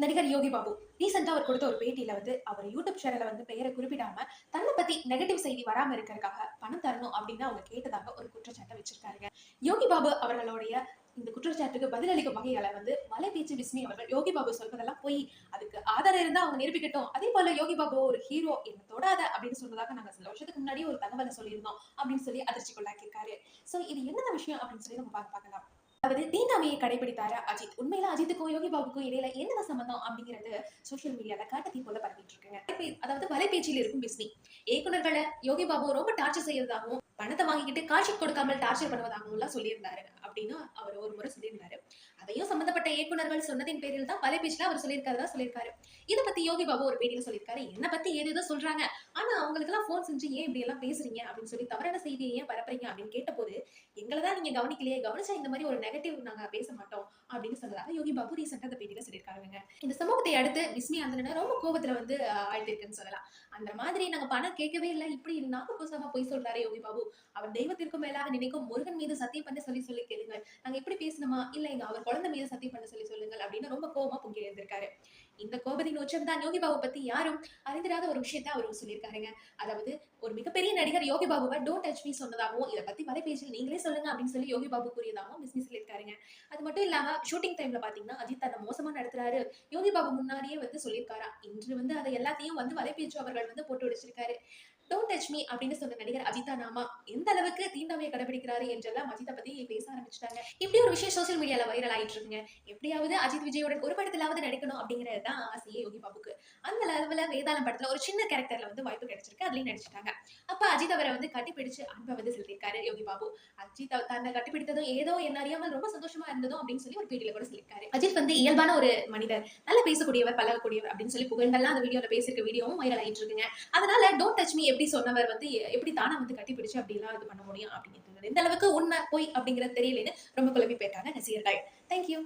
நடிகர் யோகி பாபு. ரீசெண்டா அவர் கொடுத்த ஒரு பேட்டியில வந்து அவர் யூடியூப் சேனல வந்து பெயரை குறிப்பிடாம தன்னை பத்தி நெகட்டிவ் செய்தி வராம இருக்கிறதுக்காக பணம் தரணும் அப்படின்னு அவங்க கேட்டதாக ஒரு குற்றச்சாட்டை வச்சிருக்காருங்க. யோகி பாபு அவர்களுடைய இந்த குற்றச்சாட்டுக்கு பதிலளிக்கும் வகைகளை வந்து மலை பேச்சு விஸ்மி அவர்கள் யோகி பாபு சொல்வதெல்லாம் போய். அதுக்கு ஆதாரம் இருந்தா அவங்க நிரூபிக்கட்டும். அதே போல யோகி பாபு ஒரு ஹீரோ என்ன தொடாத அப்படின்னு சொன்னதாக நாங்க சில வருஷத்துக்கு முன்னாடி ஒரு தகவலை சொல்லியிருந்தோம் அப்படின்னு சொல்லி அதிர்ச்சிக்குள்ளாக்கியிருக்காரு. சோ இது என்னென்ன விஷயம் அப்படின்னு சொல்லி நம்ம பார்க்க பார்க்கலாம். அதாவது தீண்டாமையை கடைபிடித்தாரு அஜித்? உண்மையில அஜித்துக்கும் யோகி பாபுக்கும் இடையில என்ன சம்பந்தம் அப்படிங்கிறது சோஷியல் மீடியால காட்டத்தி போல பரவிட்டு இருக்குங்க. அதாவது வலைபேச்சில் இருக்கும் பிஸ்மி. இயக்குனர்களை யோகி பாபு ரொம்ப டார்ச்சர் செய்யறதாகவும் பணத்தை வாங்கிக்கிட்டு காட்சி கொடுக்காமல் டார்ச்சர் பண்ணுவதாகவும் எல்லாம் சொல்லியிருந்தாரு அப்படின்னு அவர் ஒரு முறை சொல்லியிருந்தாரு. அதையும் சம்பந்தப்பட்ட இயக்குனர்கள் சொன்னதின் பேரில் தான் வலைபேச்சில் அவர் சொல்லியிருக்காருதா சொல்லியிருக்காரு. இதை பத்தி யோகி பாபு ஒரு பேட்டியில சொல்லியிருக்காரு. என்ன பத்தி ஏதேதோ சொல்றாங்க. ஆனா அவங்களுக்கு எல்லாம் போன் செஞ்சு ஏன் இப்படி எல்லாம் பேசுறீங்க அப்படின்னு சொல்லி தவறான செய்தியை ஏன் பரப்புறீங்க அப்படின்னு கேட்டபோது எங்களை தான் நீங்க கவனிக்கலையே கவனிச்சா இந்த மாதிரி ஒரு நெகட்டிவ் நாங்க பேச மாட்டோம் அப்படின்னு சொன்னதாக யோகி பாபு ரீசெண்டா அந்த பேட்டியில சொல்லியிருக்காருங்க. இந்த சமூகத்தை அடுத்து விஸ்மி அந்த ரொம்ப கோபத்துல வந்து ஆழ்ந்திருக்குன்னு சொல்லலாம். அந்த மாதிரி நாங்க பணம் கேட்கவே இல்லை. இப்படி நாக்கு கூசமா போய் சொல்றாரு யோகி பாபு. அவர் தெய்வத்திற்கும் மேலாக நினைக்கும் முருகன் மீது சத்தியம் பண்ண சொல்லி சொல்லி கேளுங்கள். நாங்க எப்படி பேசணுமா? இல்ல எங்க அவர் குழந்தை மீது சத்தியம் பண்ண சொல்லி சொல்லுங்கள் அப்படின்னு ரொம்ப கோபமா பொங்கி எழுந்திருக்காரு. இந்த கோபத்தின் உச்சம் தான் யோகி பாபு பத்தி யாரும் அறிந்திராத ஒரு விஷயத்த அவர் சொல்லியிருக்காருங்க. அதாவது ஒரு மிகப்பெரிய நடிகர் யோகி பாபுவை டோன்ட் டச் மீ சொன்னதாகவும் இதை பத்தி வலைபேச்சில் நீங்களே சொல்லுங்க அப்படின்னு சொல்லி யோகி பாபு கூறியதாகவும் மிஸ்மி சொல்லியிருக்காருங்க. அது மட்டும் இல்லாம ஷூட்டிங் டைம்ல பாத்தீங்கன்னா அஜித் அதை மோசமா நடத்துறாரு. யோகி பாபு முன்னாடியே வந்து சொல்லியிருக்காரா. இன்று வந்து அதை எல்லாத்தையும் வந்து வலைபேச்சு அவர்கள் வந்து போட்டு வச்சிருக்காரு விஜயலட்சுமி அப்படின்னு சொன்ன நடிகர் அஜிதா நாமா எந்த அளவுக்கு தீண்டாமையை கடைபிடிக்கிறாரு என்றெல்லாம் அஜித்தை பத்தி பேச ஆரம்பிச்சிட்டாங்க. இப்படி ஒரு விஷயம் சோசியல் மீடியால வைரல் ஆயிட்டு இருக்குங்க. எப்படியாவது அஜித் விஜயோட ஒரு படத்திலாவது நடிக்கணும் அப்படிங்கிறது தான் ஆசையே யோகி பாபுக்கு. அந்த லெவல வேதாளம் படத்துல ஒரு சின்ன கேரக்டர்ல வந்து வாய்ப்பு கிடைச்சிருக்கு. அதுலயும் நடிச்சிட்டாங்க. அப்ப அஜித் அவரை வந்து கட்டிப்பிடிச்சு அன்பை வந்து செலுத்திருக்காரு யோகி பாபு. அஜித் தன்னை கட்டிப்பிடித்ததும் ஏதோ என்ன அறியாமல் ரொம்ப சந்தோஷமா இருந்ததும் அப்படின்னு சொல்லி ஒரு பேட்டியில கூட சொல்லியிருக்காரு. அஜித் வந்து இயல்பான ஒரு மனிதர். நல்லா பேசக்கூடியவர் பழகக்கூடியவர் அப்படின்னு சொல்லி புகழ்ந்தெல்லாம் அந்த வீடியோல பேசிருக்க வீடியோவும் வைரல் ஆயிட்டு இருக்குங்க. அதனால டோன்ட் டச் மீ எப்படி சொன்ன சொன்னவர் வந்து எப்படி தானே வந்து கட்டிப்பிடிச்சு அப்படிலாம் இது பண்ண முடியும் அப்படிங்கிறது எந்த அளவுக்கு உண்மை போய் அப்படிங்கிறது தெரியலன்னு ரொம்ப குழம்பி போயிட்டாங்க நசீர் ரசிகர்கள் தேங்க்யூ